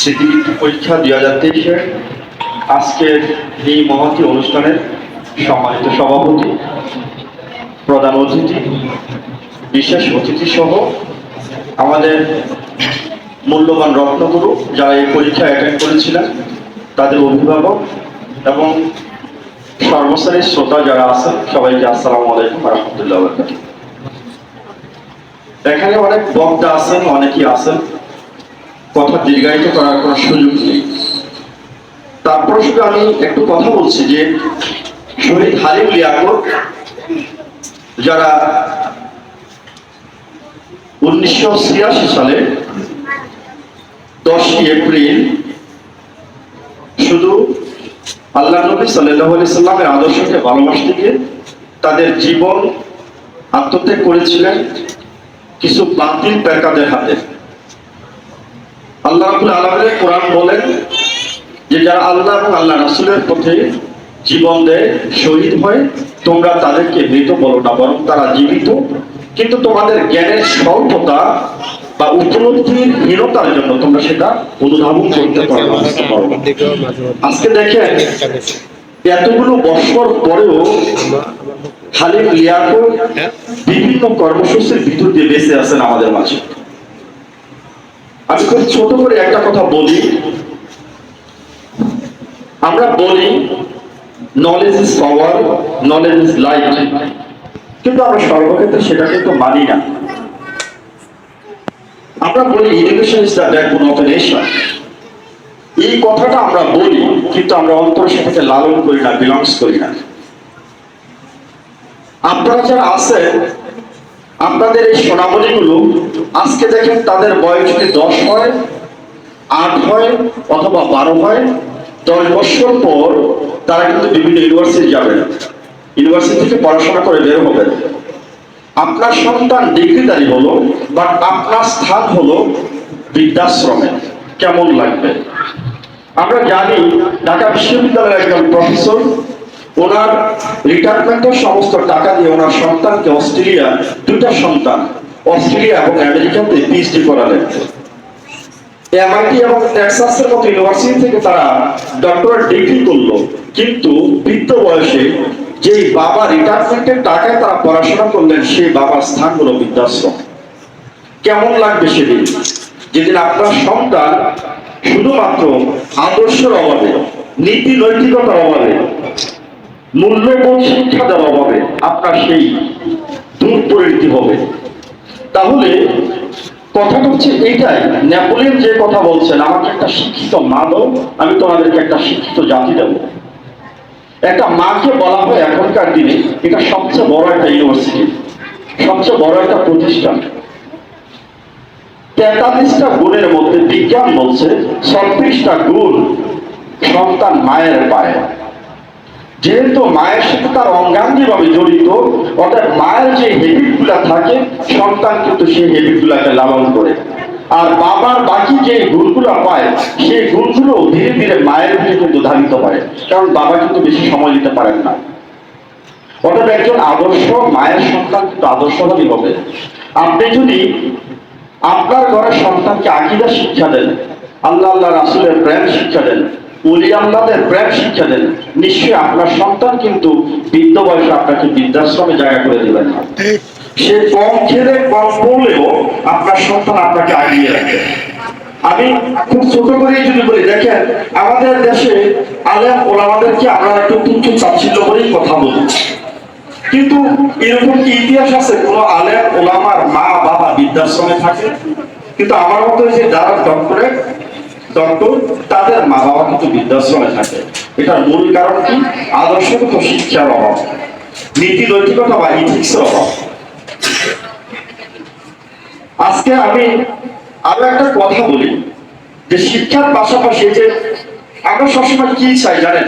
স্মৃতিবৃত্তি পরীক্ষা দুই হাজার তেইশের আজকের এই মহতী অনুষ্ঠানের সম্মানিত সভাপতি, প্রধান অতিথি, বিশেষ অতিথি সহ আমাদের মূল্যবান রত্নগুরু যারা এই পরীক্ষা অ্যাটেন্ড করেছিলেন, তাদের অভিভাবক এবং সর্বস্তরের শ্রোতা যারা আছেন, সবাইকে আসসালামু আলাইকুম রহমতুল্লাহ এখানে অনেক বক্তা আছেন, অনেকেই আছেন। কথা দীর্ঘায়িত করার কোনো সুযোগ নেই। তারপরে শুধু আমি একটু কথা বলছি যে, শহীদ হালিম লিয়াকত, যারা উনিশশো ছিয়াশি সালে দশই এপ্রিল শুধু আল্লাহ নবী সাল্লাহ সাল্লামের আদর্শকে ভালোবাসতে গিয়ে তাদের জীবন আত্মত্যাগ করেছিলেন কিছু বাতিল পেকাদের হাতে। আল্লাহ রাবুল আলমের কোরআন বলেন যে যারা আল্লাহ এবং আল্লাহ রাসুলের পথে জীবন দেয়, শহীদ হয়, তোমরা তাদেরকে মৃত বলো না, বরং তারা জীবিত কিন্তু তোমাদের জ্ঞানের স্বল্পতা বা উপলব্ধির হীনতার জন্য তোমরা সেটা অনুধাবন করতে পারো। আজকে দেখেন, এতগুলো বছর পরেও খালিদ লিয়াকত বিভিন্ন কর্মসূচির ভিতর দিয়ে বেঁচে আছেন আমাদের মাঝে আমি খুব ছোট করে একটা কথা বলি। আমরা বলি knowledge is power knowledge is light কিন্তু আমরা সর্বক্ষেত্রে সেটা কিন্তু মানি না। আমরা বলি education is the backbone of nation এই কথাটা আমরা বলি, কিন্তু আমরা অন্তর সেটাকে লালন করি না বিলংস করি না। আপনারা যারা আছেন আপনাদের এই সোনামণিগুলো আজকে দেখেন তাদের বয়স যদি দশ হয়, আট হয়, অথবা বারো হয়, দশ বছর পর তারা কিন্তু বিভিন্ন ইউনিভার্সিটি যাবেন ইউনিভার্সিটি থেকে পড়াশোনা করে বের হবে। আপনার সন্তান ডিগ্রিদারি হলো বাট আপনার স্থান হলো বৃদ্ধাশ্রমে। কেমন লাগবে? আমরা জানি ঢাকা বিশ্ববিদ্যালয়ের একজন প্রফেসর ওনার রিটায়ারমেন্টের সমস্ত টাকা দিয়ে ওনার সন্তানকে অস্ট্রেলিয়া, দুটা সন্তান, অস্ট্রেলিয়া এবং আমেরিকাতে পিএইচডি করালেন। এমআইটি এবং টেক্সাসের মতো ইউনিভার্সিটি থেকে তারা ডক্টরেট ডিগ্রি করল। কিন্তু বৃদ্ধ বয়সে যেই বাবা রিটায়ারমেন্টের টাকায় তারা পড়াশোনা করলেন, সেই বাবার স্থান হলো বৃদ্ধাশ্রম। কেমন লাগবে সেদিন? যেদিন আপনার সন্তান শুধুমাত্র আদর্শের অভাবে নীতি নৈতিকতার অভাবে মূল্যবোধ শিক্ষা দেওয়া হবে আপনার সেই দূর পরিণতি হবে। তাহলে কথাটা হচ্ছে এইটাই, নেপোলিয়ন যে কথা বলছেন, আমাকে একটা শিক্ষিত মা দাও, আমি তোমাদেরকে একটা শিক্ষিত জাতি দেব। একটা মাকে বলা হয় এখনকার দিনে, এটা সবচেয়ে বড় একটা ইউনিভার্সিটি, সবচেয়ে বড় একটা প্রতিষ্ঠান। তেতাল্লিশটা গুণের মধ্যে বিজ্ঞান বলছে, ছত্রিশটা গুণ সন্তান মায়ের পায়। যেহেতু মায়ের সাথে তার অঙ্গাঙ্গি ভাবে জড়িত, অর্থাৎ মায়ের যে হেবিটগুলা থাকে, সন্তান কিন্তু সেই হেবিট গুলাকে লালন করে। আর বাবার বাকি যে গুণগুলো পায়, সেই গুণগুলো ধীরে ধীরে মায়ের দিকে কিন্তু ধাবিত হয়। কারণ বাবা কিন্তু বেশি সময় দিতে পারেন না। অর্থাৎ একজন আদর্শ, মায়ের সন্তান কিন্তু আদর্শবাদী হবে। আপনি যদি আপনার ঘরের সন্তানকে আকিদা শিক্ষা দেন, আল্লাহ আল্লাহ রাসুলের প্রেম শিক্ষা দেন প্রেম শিক্ষা দেন। নিশ্চয়ই আপনার সন্তান কিন্তু বৃদ্ধ বয়সে আপনাকে বৃদ্ধাশ্রমে জায়গা করে দিবেন না। সে কম খেলে, কম পড়লেও আপনার সন্তান আপনাকে আগিয়ে আমি খুব ছোট যদি বলি, দেখেন, আমাদের দেশে আলেম আমরা একটু করেই কথা বলি কিন্তু এরকম কি ইতিহাস আছে? কোন আলেম ওলামার মা, বাবা বৃদ্ধাশ্রমে থাকে? কিন্তু আমার মতো যে যারা ডক্টরেট তাদের মা বাবা কিন্তু বৃদ্ধাশ্রমে থাকে। এটার মূল কারণ কি? আদর্শগত শিক্ষার অভাব। নীতি নৈতিকতা বা ইথিক্সের অভাব। আজকে আমি আরও একটা কথা বলি, যে শিক্ষার পাশাপাশি যে আমরা সবসময় কি চাই জানেন?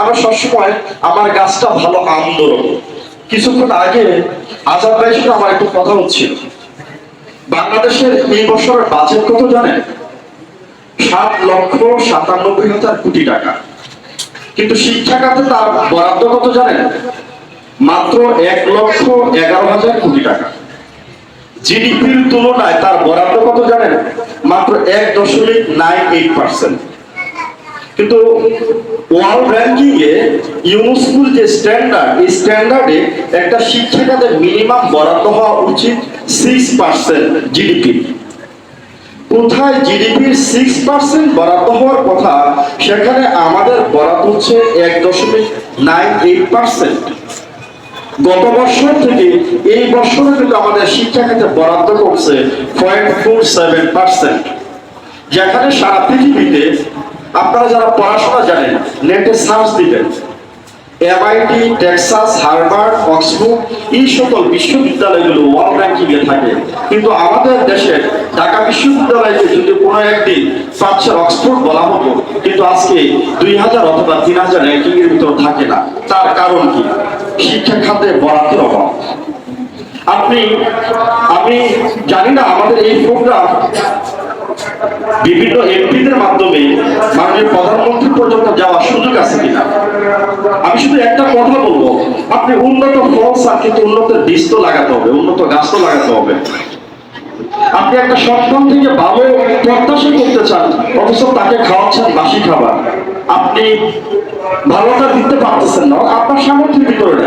আমরা সবসময় আমার গাছটা ভালো ধরো। কিছুক্ষণ আগে আজাদ ভাইয়ের সাথে আমার একটু কথা হচ্ছিল। বাংলাদেশের এই বছরের বাজেট কত জানেন? সাত লক্ষ সাতানব্বই হাজার কোটি টাকা। কিন্তু শিক্ষা খাতে তার বরাদ্দ কত জানেন? মাত্র এক লক্ষ এগারো হাজার কোটি টাকা। জিডিপির তুলনায় তার বরাদ্দ কত জানেন? মাত্র এক দশমিক নাইন এইট পার্সেন্ট। কিন্তু ওয়ার্ল্ড র্যাঙ্কিং এ ইউনেস্কোর যে স্ট্যান্ডার্ড, এই স্ট্যান্ডার্ডে একটা শিক্ষা খাতে মিনিমাম বরাদ্দ হওয়া উচিত সিক্স পার্সেন্ট জিডিপি। কোথায় জিডিপির সিক্স পার্সেন্ট বরাদ্দ হওয়ার কথা, সেখানে আমাদের বরাদ্দ হচ্ছে এক দশমিক নাইন এইট পার্সেন্ট গত বছর থেকে এই বছরে কিন্তু আমাদের শিক্ষা খাতে বরাদ্দ করছে পয়েন্ট ফোর সেভেন পার্সেন্ট যেখানে সারা পৃথিবীতে আপনারা যারা পড়াশোনা জানেন নেটে সার্চ দিবেন এমআইটি, টেক্সাস, হার্ভার্ড, অক্সফোর্ড, এই সকল বিশ্ববিদ্যালয়গুলো ওয়ার্ল্ড র্যাঙ্কিং এ থাকে। কিন্তু আমাদের দেশের ঢাকা বিশ্ববিদ্যালয়কে যদি কোনো একদিন পাচ্ছে অক্সফোর্ড বলা হতো, কিন্তু আজকে দুই হাজার অথবা তিন হাজার র্যাঙ্কিং এর ভিতর থাকে না। তার কারণ কি? শিক্ষা খাতে বরাদ্দের অভাব। আপনি, আমি জানি না আমাদের এই প্রোগ্রাম বিভিন্ন এমপিদের মাধ্যমে মাননীয় প্রধানমন্ত্রী পর্যন্ত যাওয়ার সুযোগ আছে কিনা? আমি শুধু একটা কথা বলব, আপনি উন্নত ফল চান কিন্তু উন্নত বীজ তো লাগাতে হবে, উন্নত গাছ তো লাগাতে হবে। আপনি একটা সন্তান থেকে ভালো প্রত্যাশা করতে চান, অথচ তাকে খাওয়াচ্ছেন বাসি খাবার। আপনি ভালোটা দিতে পারতেছেন না, আপনার সামর্থ্যের ভিতরে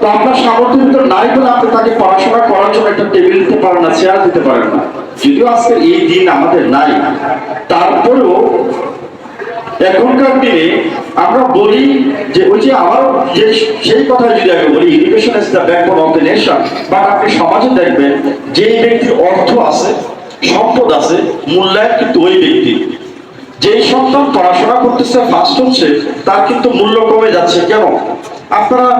তো আপনার সামর্থ্যের ভিতর নাই বলে আপনি তাকে পড়াশোনা করার জন্য একটা টেবিল দিতে পারেন না চেয়ার দিতে পারেন না। যদিও আজকে এই দিন আমাদের নাই, তারপরেও এখনকার দিনে আমরা বলি যে ওই যে আমার যে সেই কথা যদি আমি বলি is the backbone of the nation but আপনি সমাজে দেখবেন যে ব্যক্তির অর্থ আছে, সম্পদ আছে, মূল্যায়ন কিন্তু ওই ব্যক্তি। যেই সন্তান পড়াশোনা করতেছে ফার্স্ট হচ্ছে, তার কিন্তু মূল্য কমে যাচ্ছে। কেন? আপনারা,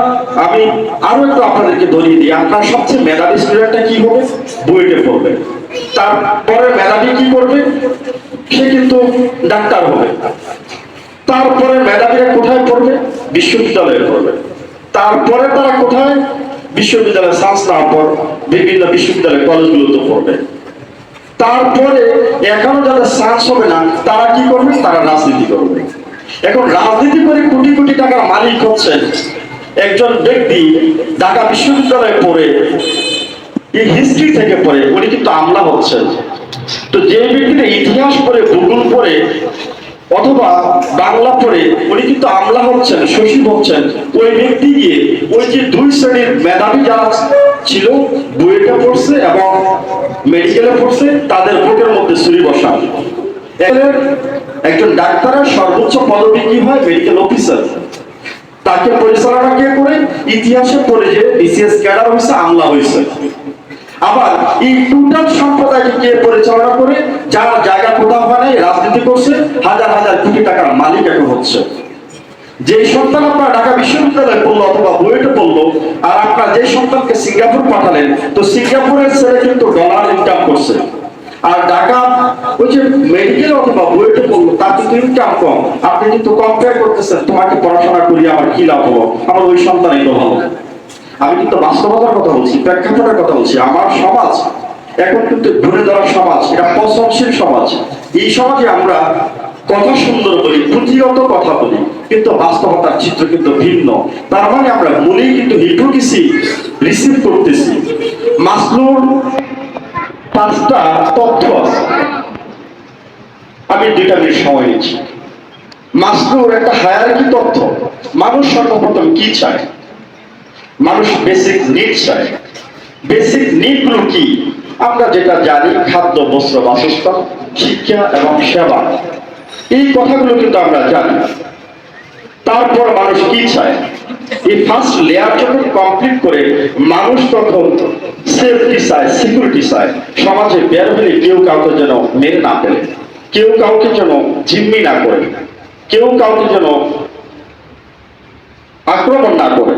আমি আরও একটু আপনাদেরকে ধরিয়ে দিই। আপনার সবচেয়ে মেধাবী স্টুডেন্টটা কি হবে? বুয়েটে পড়বে। তারপরে মেধাবী কি করবে? সে কিন্তু ডাক্তার হবে। তারপরে মেধাবীরা কোথায় পড়বে? বিশ্ববিদ্যালয়ে পড়বে। তারপরে তারা কোথায়? বিশ্ববিদ্যালয়ে সায়েন্স না পর বিভিন্ন বিশ্ববিদ্যালয় কলেজগুলোতে পড়বে। তারপরে এখনও যাদের সায়েন্স হবে না, তারা কি করবে? তারা রাজনীতি করবে। এখন রাজনীতি করে কোটি কোটি টাকার মালিক হচ্ছেন একজন ব্যক্তি ঢাকা বিশ্ববিদ্যালয়ে পড়ে, এই হিস্ট্রি থেকে পড়ে, উনি কিন্তু আমলা হচ্ছেন। তো যে ব্যক্তিটা ইতিহাস পড়ে, ভূগোল পড়ে, অথবা বাংলা পড়ে, উনি কিন্তু আমলা হচ্ছেন সচিব হচ্ছেন। ওই ব্যক্তি গিয়ে ওই যে দুই শ্রেণির মেধাবী যারা ছিল, বুয়েটে পড়ছে এবং মেডিকেলে পড়ছে, তাদের ভোটের মধ্যে ছুরি বসা এদের একজন ডাক্তারের সর্বোচ্চ পদবি কি হয়? মেডিকেল অফিসার তাকে পরিচালনা কে করে? ইতিহাসে পড়ে যে বিসিএস ক্যাডার হয়েছে আমলা হয়েছে। আবার এই টোটাল সম্প্রদায়কে কে পরিচালনা করে? যার জায়গা কোথাও হয় নাই, রাজনীতি করছে হাজার হাজার কোটি টাকার মালিক এখন হচ্ছে। যে সন্তান আপনার ঢাকা বিশ্ববিদ্যালয়ে পড়ল অথবা বুয়েটে পড়ল আর আপনার যে সন্তানকে সিঙ্গাপুর পাঠালেন তো সিঙ্গাপুরের ছেলে কিন্তু ডলার ইনকাম করছে। আর ঢাকা ওই যে মেডিকেল অথবা বুয়েটে পড়ল তার কিন্তু ইনকাম কম। আপনি কিন্তু কম্পেয়ার করতেছেন, তোমাকে পড়াশোনা করি, আমার কি লাভ হলো? আমার ওই সন্তানই তো ভালো। আমি কিন্তু বাস্তবতার কথা বলছি, প্রেক্ষাপটের কথা বলছি। আমার সমাজ, এখন কিন্তু ঘুরে ধরা সমাজ, এটা পচনশীল সমাজ। এই সমাজে আমরা কথা সুন্দর বলি, পুঁথিগত কথা বলি, কিন্তু বাস্তবতার চিত্র কিন্তু ভিন্ন। তার মানে আমরা মনেই কিন্তু হিপোক্রেসি রিসিভ করতেছি। মাসলুর পাঁচটা তথ্য আছে। আমি দুইটা মিনিট সময় নিচ্ছি মাসলুর একটা হায়ারকি তথ্য। মানুষ সর্বপ্রথম কি চায়? মানুষ বেসিক নিড চায়। বেসিক নিডগুলো কি? আমরা যেটা জানি, খাদ্য, বস্ত্র, বাসস্থান, শিক্ষা এবং সেবা। এই কথাগুলো কিন্তু আমরা জানি। তারপর মানুষ কি চায়? এই ফার্স্ট লেয়ার যখন কমপ্লিট করে মানুষ তখন সেফটি চায় সিকিউরিটি চায়। সমাজে বের হলে কেউ কাউকে যেন মেরে না ফেলে। কেউ কাউকে যেন জিম্মি না করে, কেউ কাউকে যেন আক্রমণ না করে।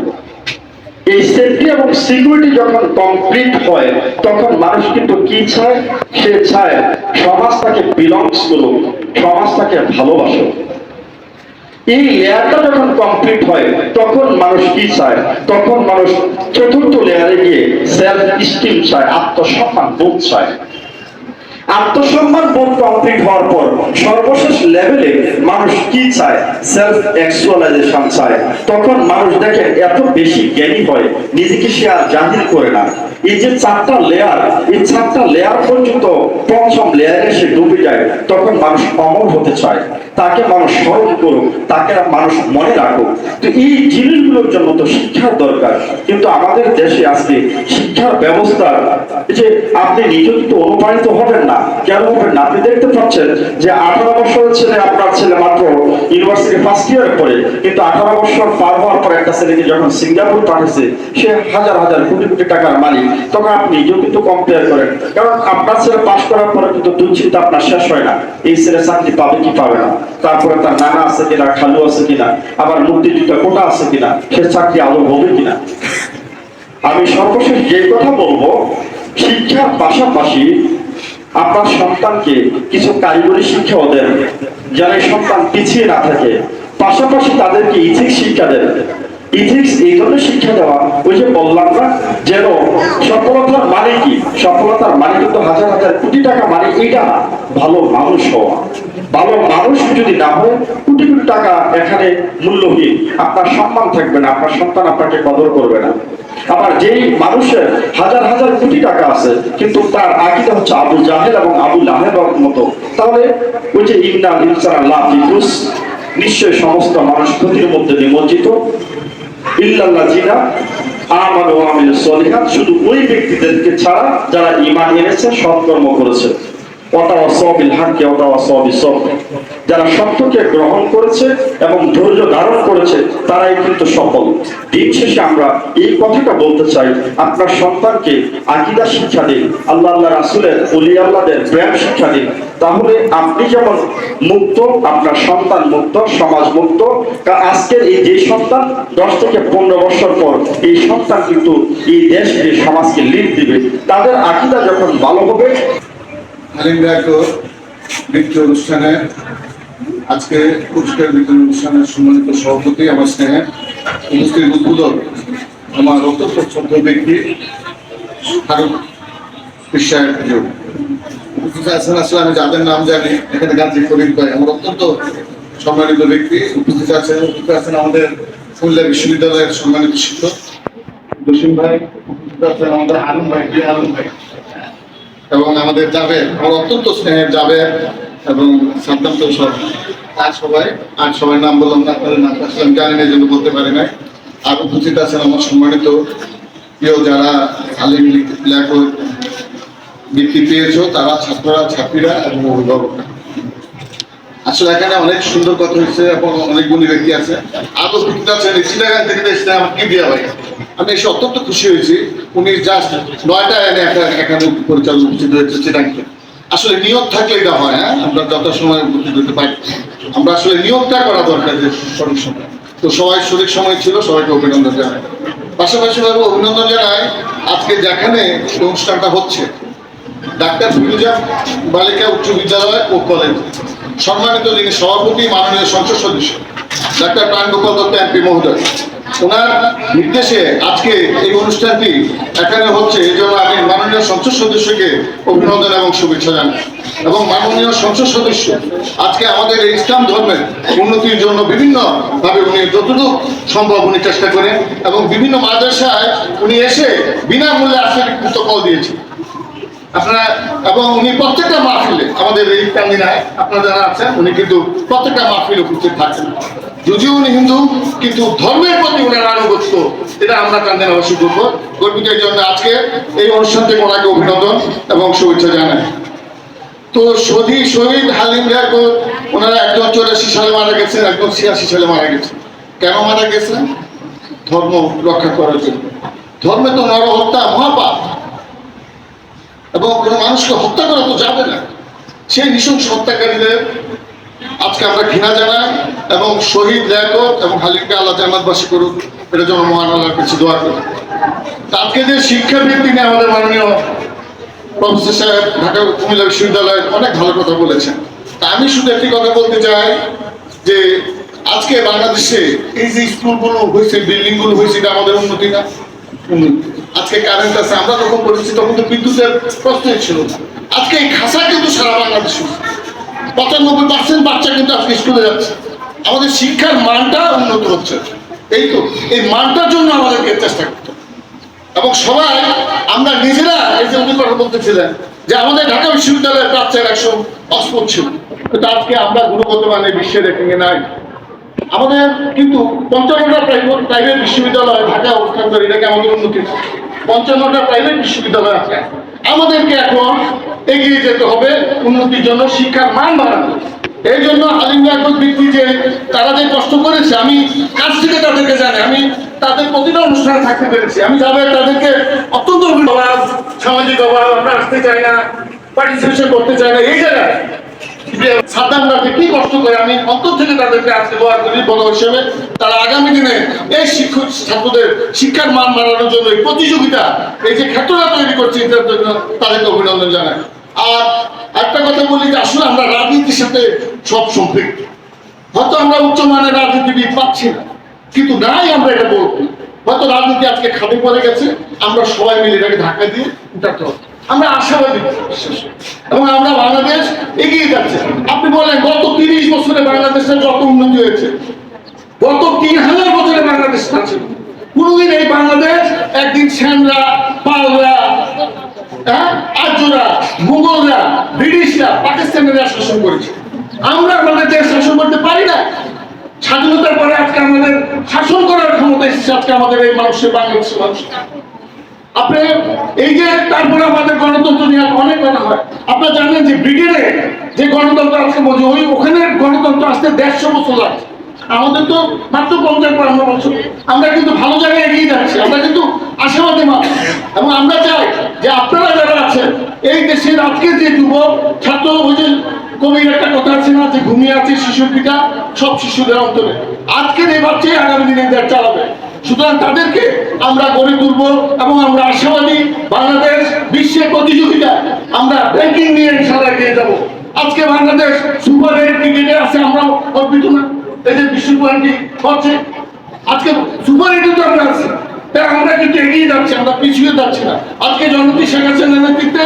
এই সেফটি এবং সিকিউরিটি যখন কমপ্লিট হয়, তখন মানুষ কিন্তু কি চায়? সে চায় সমাজ তাকে বিলংস করুক সমাজ তাকে ভালোবাসুক এই লেয়ারটা যখন কমপ্লিট হয়, তখন মানুষ কি চায়? তখন মানুষ চতুর্থ লেয়ারে গিয়ে সেলফ স্টিম চায়, আত্মসম্মান বোধ চায়। আত্মসম্মান বোধ কমপ্লিট হওয়ার পর সর্বশেষ লেভেলে মানুষ কি চায়? সেলফ এক্সুয়ালাইজেশন চায়। তখন মানুষ এত বেশি জ্ঞানী হয়, নিজেকে সে আর জাহির করে না। এই যে চারটা লেয়ার এই চারটা লেয়ার পর্যন্ত পঞ্চম লেয়ারে সে ডুবে যায়, তখন মানুষ অমর হতে চায়। তাকে মানুষ স্মরণ করুক, তাকে মানুষ মনে রাখুক। তো এই জিনিসগুলোর জন্য তো শিক্ষার দরকার। কিন্তু আমাদের দেশে আজকে শিক্ষার ব্যবস্থা যে আপনি নিজে কিন্তু অনুপ্রাণিত হবেন না। কেন আপনি দেখতে পাচ্ছেন যে আঠারো ছেলে আপনার ছেলে মাত্র ইউনিভার্সিটি ফার্স্ট কিন্তু আঠারো বছর পার হওয়ার পর একটা ছেলেকে যখন সিঙ্গাপুর সে হাজার হাজার কোটি কোটি টাকার মালিক। তখন আপনি কিন্তু কম্পেয়ার করেন। কারণ আপনার ছেলে পাশ করার পরে কিন্তু দুশ্চিন্তা আপনার শেষ হয় না। এই ছেলে চাকরি পাবে কি পাবে না? তারপরে তার নানা আছে কিনা, খালু আছে কিনা, আবার মুক্তিযুদ্ধ কোটা আছে কিনা, সে চাকরি আলো হবে কিনা? আমি সর্বশেষ যে কথা বলব, শিক্ষার পাশাপাশি আপনার সন্তানকে কিছু কারিগরি শিক্ষাও দেন, যেন সন্তান পিছিয়ে না থাকে। পাশাপাশি তাদেরকে ইথিক্স শিক্ষা দেন। ইথিক্স এই ধরনের শিক্ষা দেওয়া। ওই যে বললাম না যেন সফলতার মানে কি? সফলতার মানে কিন্তু হাজার হাজার কোটি টাকা মানে এইটা না, ভালো মানুষ হওয়া। ভালো মানুষ যদি না হয়, কোটি কোটি টাকা এখানে মূল্যহীন। আপনার সম্মান থাকবে না, আপনার সন্তান আপনাকে কদর করবে না। আবার যেই মানুষের হাজার হাজার কোটি টাকা আছে, কিন্তু তার আকিদা হচ্ছে আবু জাহেল এবং আবু লাহেবের মতো। তাহলে ওই যে ইন্না ইনসান আল্লাহ নিশ্চয় সমস্ত মানুষ ক্ষতির মধ্যে নিমজ্জিত। ইল্লাল্লাহ জিনা আমানু সলিহাত শুধু ওই ব্যক্তিদেরকে ছাড়া যারা ইমান এনেছে সৎকর্ম করেছে। যারা সত্যকে গ্রহণ করেছে এবং ধৈর্য ধারণ করেছে, তারাই কিন্তু সফল। দিন শেষে আমরা এই কথাটা বলতে চাই, আপনার সন্তানকে আকিদা শিক্ষা দিন, আল্লাহ আল্লাহ রাসুলের শিক্ষা দিন। তাহলে আপনি যেমন মুক্ত, আপনার সন্তান মুক্ত, সমাজ মুক্ত আজকের এই যে সন্তান, দশ থেকে পনেরো বছর পর এই সন্তান কিন্তু এই দেশকে সমাজকে লিড দিবে। তাদের আকিদা যখন ভালো হবে নৃত্য অনুষ্ঠানে, আজকে অনুষ্ঠানের সম্মানিত আমার ব্যক্তি আছেন, আসলে আমি যাদের নাম জানি, এখানে গান্ধী ফরিদ ভাই, আমার অত্যন্ত সম্মানিত ব্যক্তি। উপস্থিত আছেন উপস্থিত আছেন আমাদের খুলনা বিশ্ববিদ্যালয়ের সম্মানিত শিক্ষক, জসিম ভাই। উপস্থিত আছেন আমাদের আলম ভাই আলম ভাই। এবং আমাদের জাবের আমার অত্যন্ত স্নেহের জাবের এবং সাদ্দাম তো সব, আর সবাই আর সবাই নাম বললাম না নাম আসলে আমি জানি না জন্য বলতে পারি না আর উপস্থিত আছেন আমার সম্মানিত প্রিয় যারা আলিম লেখক বৃত্তি পেয়েছ, তারা, ছাত্ররা, ছাত্রীরা এবং অভিভাবকরা। আসলে এখানে অনেক সুন্দর কথা হয়েছে এবং অনেক গুণী ব্যক্তি আছে। আরও উপস্থিত আছেন চিটাগাং থেকে এসে আমার কি দিয়া ভাই। আমি এসে অত্যন্ত খুশি হয়েছি। উনি জাস্ট নয়টা এনে একটা এখানে পরিচালনা উপস্থিত হয়েছে চিটাগাংকে আসলে নিয়োগ থাকলে এটা হয় হ্যাঁ? আমরা যত সময় উপস্থিত হতে পারি। আমরা আসলে নিয়োগটা করা দরকার যে সঠিক সময়। তো সবাই সঠিক সময় ছিল, সবাইকে অভিনন্দন জানাই। পাশাপাশি ভাবে অভিনন্দন জানাই, আজকে যেখানে অনুষ্ঠানটা হচ্ছে, ডাক্তার ফিরুজা বালিকা উচ্চ বিদ্যালয় ও কলেজ। সম্মানিত যিনি সভাপতি, মাননীয় সংসদ সদস্য, ডাক্তার প্রাণগোপাল দত্ত এমপি মহোদয়। ওনার নির্দেশে আজকে এই অনুষ্ঠানটি এখানে হচ্ছে, এই জন্য আমি মাননীয় সংসদ সদস্যকে অভিনন্দন এবং শুভেচ্ছা জানাই। এবং মাননীয় সংসদ সদস্য, আজকে আমাদের এই ইসলাম ধর্মের উন্নতির জন্য বিভিন্ন ভাবে উনি যতটুকু সম্ভব উনি চেষ্টা করেন এবং বিভিন্ন মাদ্রাসায় উনি এসে বিনামূল্যে আসলে কল দিয়েছেন। আপনারা, এবং উনি প্রত্যেকটা মাহফিলে আমাদের এই কান্দিনায় আপনারা যারা আছেন, উনি কিন্তু প্রত্যেকটা মাহফিলে উপস্থিত থাকেন। যদিও উনি হিন্দু, কিন্তু ধর্মের প্রতি উনার আনুগত্য, এটা আমরা কান্দিন অবশ্যই করব। গর্বিত এই জন্য আজকে এই অনুষ্ঠান থেকে ওনাকে অভিনন্দন এবং শুভেচ্ছা জানাই। তো শহীদ শহীদ হালিম রিয়াকর ওনারা একজন চৌরাশি সালে মারা গেছেন, একজন ছিয়াশি সালে মারা গেছেন। কেন মারা গেছেন? ধর্ম রক্ষা করার জন্য। ধর্মে তো নরহত্যা মহাপাপ। এবং কোনো মানুষকে হত্যা করা তো যাবে না। সেই নৃশংস হত্যাকারীদের আজকে আমরা ঘৃণা জানাই এবং শহীদ লেখক এবং হালিমকে আল্লাহ জান্নাতবাসী করুক, এটা জন্য মহান আল্লাহর কাছে দোয়া করি। তা আজকে যে শিক্ষাবৃত্তি নিয়ে আমাদের মাননীয় প্রফেসর সাহেব, ঢাকা কুমিল্লা বিশ্ববিদ্যালয়ে অনেক ভালো কথা বলেছেন। তা আমি শুধু একটি কথা বলতে চাই যে আজকে বাংলাদেশে এই যে স্কুলগুলো হয়েছে, বিল্ডিংগুলো হয়েছে, এটা আমাদের উন্নতি না? আজকে কারেন্ট আছে, আমরা যখন পড়েছি তখন তো বিদ্যুতের প্রশ্নই ছিল আজকে এই খাসা কিন্তু সারা বাংলাদেশ। পঁচানব্বই পার্সেন্ট বাচ্চা কিন্তু আজকে স্কুলে যাচ্ছে। আমাদের শিক্ষার মানটা উন্নত হচ্ছে। এই তো, এই মানটার জন্য আমাদেরকে চেষ্টা করতে। এবং সবাই, আমরা নিজেরা এই যে উনি কথা বলতেছিলেন, যে আমাদের ঢাকা বিশ্ববিদ্যালয়ের বাচ্চার একশো অস্পদ ছিল। কিন্তু আজকে আমরা গুণগত মানে বিশ্বের রেটিংয়ে নাই। আমাদের কিন্তু পঞ্চান্নটা প্রাইভেট বিশ্ববিদ্যালয় ঢাকা অবস্থান করে এটাকে আমাদের উন্নতি? পঞ্চান্নটা প্রাইভেট বিশ্ববিদ্যালয় আছে। আমাদেরকে এখন এগিয়ে যেতে হবে উন্নতির জন্য, শিক্ষার মান বাড়ানো এই জন্য আলিম ব্যক্তি যে তারা যে কষ্ট করেছে, আমি কাছ থেকে তাদেরকে জানি আমি তাদের প্রতিটা অনুষ্ঠানে থাকতে পেরেছি। আমি যাবে, তাদেরকে অত্যন্ত সামাজিক অভাব আমরা আসতে চাই না পার্টিসিপেশন করতে চাই না। এই জায়গায় অভিনন্দন আর একটা কথা বলি যে আসলে আমরা রাজনীতির সাথে সব সম্পৃক্ত। হয়তো আমরা উচ্চমানের রাজনীতিবিদ পাচ্ছি না, কিন্তু নাই আমরা এটা বলব। হয়তো রাজনীতি আজকে খাদে পড়ে গেছে, আমরা সবাই মিলে এটাকে ধাক্কা দিয়ে উঠাতে হবে। আমরা আশাবাদী। এবং আমরা বাংলাদেশ এগিয়ে যাচ্ছে। আপনি বলেন, গত তিরিশ বছরে বাংলাদেশের যত উন্নতি হয়েছে, গত তিন হাজার বছরে বাংলাদেশ আছে কোনোদিন এই বাংলাদেশ একদিন সেনরা পালরা হ্যাঁ আর্যরা মুঘলরা ব্রিটিশরা পাকিস্তানিরা শাসন করেছে। আমরা আমাদের দেশ শাসন করতে পারি না। স্বাধীনতার পরে আজকে আমাদের শাসন করার ক্ষমতা এসেছে, আজকে আমাদের এই মানুষের বাংলাদেশের মানুষ। এই যে তারপরে আমাদের গণতন্ত্র নিয়ে অনেক কথা হয়। আপনারা জানেন যে ব্রিটেনে যে গণতন্ত্র আজকে ওই ওখানে গণতন্ত্র আসতে দেড়শো বছর লাগছে। আমাদের তো মাত্র পঞ্চাশ বছর আমরা কিন্তু ভালো জায়গায় এগিয়ে যাচ্ছি। আমরা কিন্তু আশাবাদী মানুষ। এবং আমরা চাই যে আপনারা যারা আছেন, এই দেশের আজকের যে যুবক, ছাত্র, ওই যে কবির একটা কথা আছে না, যে ঘুমিয়ে আছে শিশুর পিতা সব শিশুদের অন্তরে। আজকের এই বাচ্চাই আগামী দিনে দেশ চালাবে। সুতরাং তাদেরকে আমরা গড়ে তুলবো এবং আমরা আশাবাদী বাংলাদেশ বিশ্বের প্রতিযোগিতা আমরা ব্যাংকিং নিয়ে ইনশাল্লাহ এগিয়ে যাব। আজকে বাংলাদেশ সুপার এইট ক্রিকেটে আছে আমরা অর্পিত না। এই যে বিশ্ব টোয়েন্টি হচ্ছে। আজকে সুপার এইটে তো আমরা আছি। তাই আমরা কিন্তু এগিয়ে যাচ্ছি, আমরা পিছিয়ে যাচ্ছি না। আজকে জনতি শেখ হাসিনার নেতৃত্বে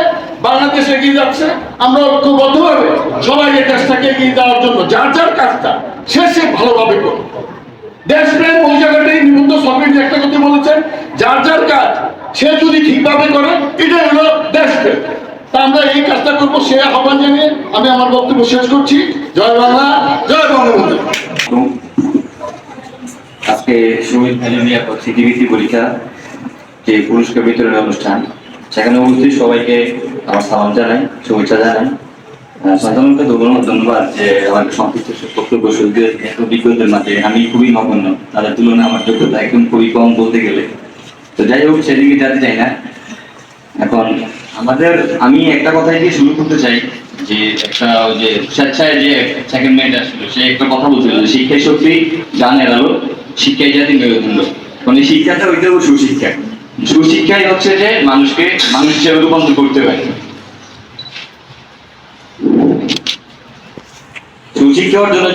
বাংলাদেশ এগিয়ে যাচ্ছে। আমরা ঐক্যবদ্ধভাবে সবাই এই দেশটাকে এগিয়ে যাওয়ার জন্য যার যার কাজটা সে সে ভালোভাবে করবে দেশপ্রেম ওই জায়গাটাই নিবন্ধ সরকার একটা কথা বলেছেন, যার যার কাজ সে যদি ঠিকভাবে করে, এটাই হলো দেশপ্রেম। তা আমরা এই কাজটা করব, সে আহ্বান জানিয়ে আমি আমার বক্তব্য শেষ করছি। জয় বাংলা, জয় বঙ্গবন্ধু। আজকে শহীদ হালিমিয়া সিটিভিসি পরীক্ষা, যে পুরস্কার বিতরণের অনুষ্ঠান। সেখানে উপস্থিত সবাইকে আমার সালাম জানাই, শুভেচ্ছা জানাই। আহ, সাধারণত ধন্যবাদ যে আমাকে সংক্ষিপ্ত বক্তব্য এত বিজ্ঞদের মাঝে আমি খুবই নগণ্য। তাদের তুলনায় আমার যোগ্যতা একদম খুবই কম বলতে গেলে। তো যাই হোক সেদিকে যেতে চাই না। এখন আমাদের আমি একটা কথাই দিয়ে শুরু করতে চাই যে একটা ওই যে স্বেচ্ছায় যে সেকেন্ড মেন্ট আসলো সে একটা কথা বলছিল যে শিক্ষাই শক্তি জানের আলো শিক্ষাই জাতি মেরুদণ্ড মানে শিক্ষাটা ওইটা সুশিক্ষা। সুশিক্ষাই হচ্ছে যে মানুষকে মানুষ হিসেবে রূপান্তর করতে পারে।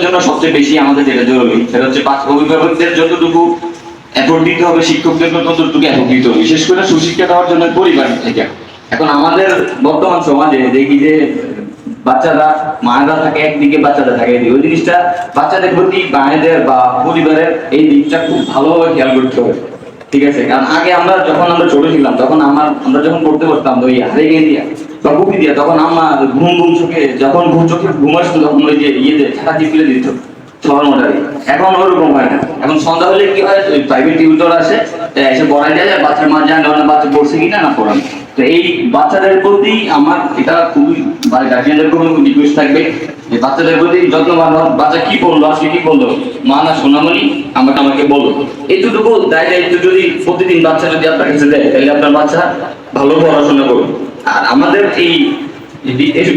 জন্য সবচেয়ে বেশি আমাদের যেটা জরুরি, সেটা হচ্ছে অভিভাবকদের যতটুকু এফোর্ট দিতে হবে, শিক্ষকদের ততটুকু এফোর্ট দিতে হবে। বিশেষ করে সুশিক্ষা দেওয়ার জন্য পরিবার থেকে। এখন আমাদের বর্তমান সমাজে দেখি যে বাচ্চারা, মায়েরা থাকে, একদিকে বাচ্চারা থাকে, ওই জিনিসটা বাচ্চাদের প্রতি মায়েদের বা পরিবারের এই দিকটা খুব ভালোভাবে খেয়াল করতে হবে। ঠিক আছে? কারণ আগে আমরা যখন আমরা ছোট ছিলাম, তখন আমার, আমরা যখন পড়তে পারতাম ওই হারে গিয়ে বুকি দিয়া তখন আমার ঘুম ঘুম চোখে, যখন ঘুম চোখে ঘুম আসতো, তখন ওই যে ইয়েতে ছাতা চিপলে দিত এখন ওরকম হয় না। এখন সন্ধ্যা হলে কি হয়? প্রাইভেট টিউটর আসে এসে আর বাচ্চার মা জানে না বাচ্চা পড়ছে না পড়ানো তো এই বাচ্চাদের প্রতি আমার, এটা খুবই গার্জিয়ানদের রিকোয়েস্ট থাকবে যে বাচ্চাদের প্রতি যত্নবান। বাচ্চা কি বলল আজকে কি বলল মা না সোনামণি, আমাকে আমাকে বলল এইটুকু দায় দায়িত্ব যদি প্রতিদিন বাচ্চা যদি আপনার কাছে দেয়, তাহলে আপনার বাচ্চা ভালো পড়াশোনা করবে। আর আমাদের এই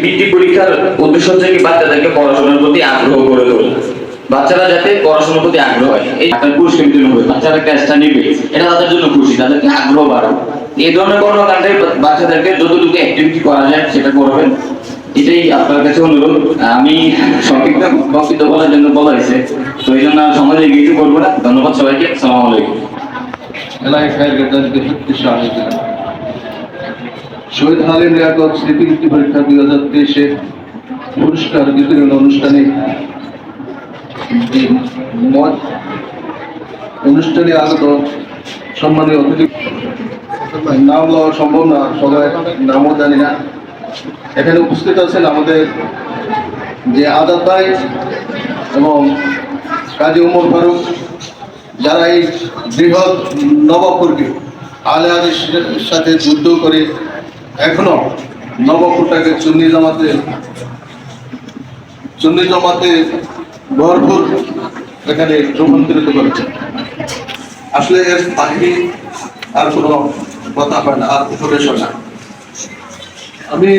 বৃত্তি পরীক্ষার উদ্দেশ্য হচ্ছে কি বাচ্চাদেরকে পড়াশোনার প্রতি আগ্রহ করে তোলা। বাচ্চারা যাতে পড়াশোনার প্রতি আগ্রহ হয়। এই পুরস্কার বিতরণ হবে বাচ্চারা ক্লাসটা নিবে। এটা তাদের জন্য খুশি, তাদেরকে আগ্রহ বাড়াবে। এই ধরনের কর্মকাণ্ডে বাচ্চাদেরকে যতটুকু অ্যাক্টিভিটি করা যায়, সেটা করবেন। এটাই আপনার কাছে অনুরোধ। আমি সংক্ষিপ্ত বক্তব্য বলার জন্য বলা হয়েছে। তো এই জন্য সমাজে কিছু করব না। ধন্যবাদ সবাইকে। সালাম আলাইকুম। শহীদ হালিম লিয়াকত স্মৃতিবৃত্তি পরীক্ষা দুই হাজার তেইশে পুরস্কার বিতরণ অনুষ্ঠানে অনুষ্ঠানে আগত সম্মানীয় অতিথি। নাম লওয়া সম্ভব না, সবাই নামও জানি না। এখানে উপস্থিত আছেন আমাদের যে আজাদ ভাই এবং কাজী উমর ফারুক, যারা এই বৃহৎ নবাবপুরকে আলে আদিসের সাথে যুদ্ধ করে এখনও নবকুটাকে চুন্নি জমাতে চুন্নি জমাতে ভরপুর এখানে রূপান্তরিত করেছে। আসলে এর বাহিনী আর কোনো কথা হয় না, আর উপদেশ না। আমি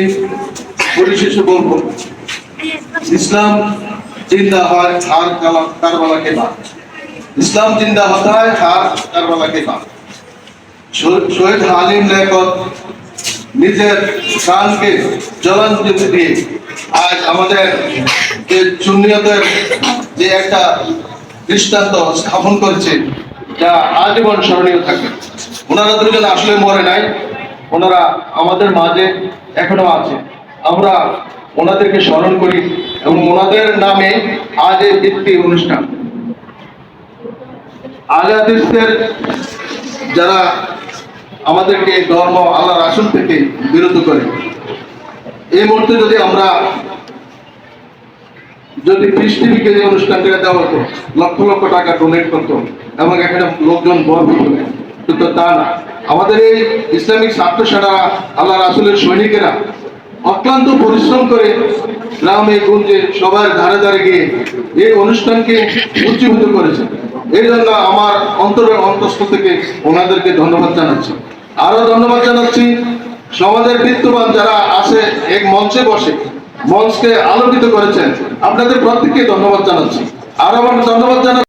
পরিশেষে বলব, ইসলাম চিন্তা হয় হার কারবালাকে বাদ। ইসলাম জিন্দা হতায় হার কারবালাকে বাদ। শহীদ হালিম লেখক নিজের প্রাণকে জলাঞ্জলি দিয়ে আজ আমাদের যে সুন্নিয়তের যে একটা দৃষ্টান্ত স্থাপন করেছে, যা আজীবন স্মরণীয় থাকে ওনারা দুজন আসলে মরে নাই, ওনারা আমাদের মাঝে এখনও আছে। আমরা ওনাদেরকে স্মরণ করি এবং ওনাদের নামে আজ এই বৃত্তি অনুষ্ঠান। আলে যারা আমাদেরকে ধর্ম আল্লাহর আসন থেকে বিরত করে। এই মুহূর্তে যদি আমরা যদি টিভিকে যে অনুষ্ঠানটা দেওয়া হতো, লক্ষ লক্ষ টাকা ডোনেট করতো এবং এখানে লোকজন হতো, কিন্তু তা না। আমাদের এই ইসলামিক ছাত্র সেনারা আল্লাহ রাসুলের সৈনিকেরা অক্লান্ত পরিশ্রম করে গ্রামে, গুঞ্জে, সবার ধারে ধারে গিয়ে এই অনুষ্ঠানকে উজ্জীবিত করেছে। এই জন্য আমার অন্তরের অন্তস্থ থেকে ওনাদেরকে ধন্যবাদ জানাচ্ছি। আরও ধন্যবাদ জানাচ্ছি। সমাজের বিত্তবান যারা আছে, এক মঞ্চে বসে, মঞ্চকে আলোকিত করেছেন, আপনাদের প্রত্যেককে ধন্যবাদ জানাচ্ছি। আরও আমার ধন্যবাদ জানাচ্ছি।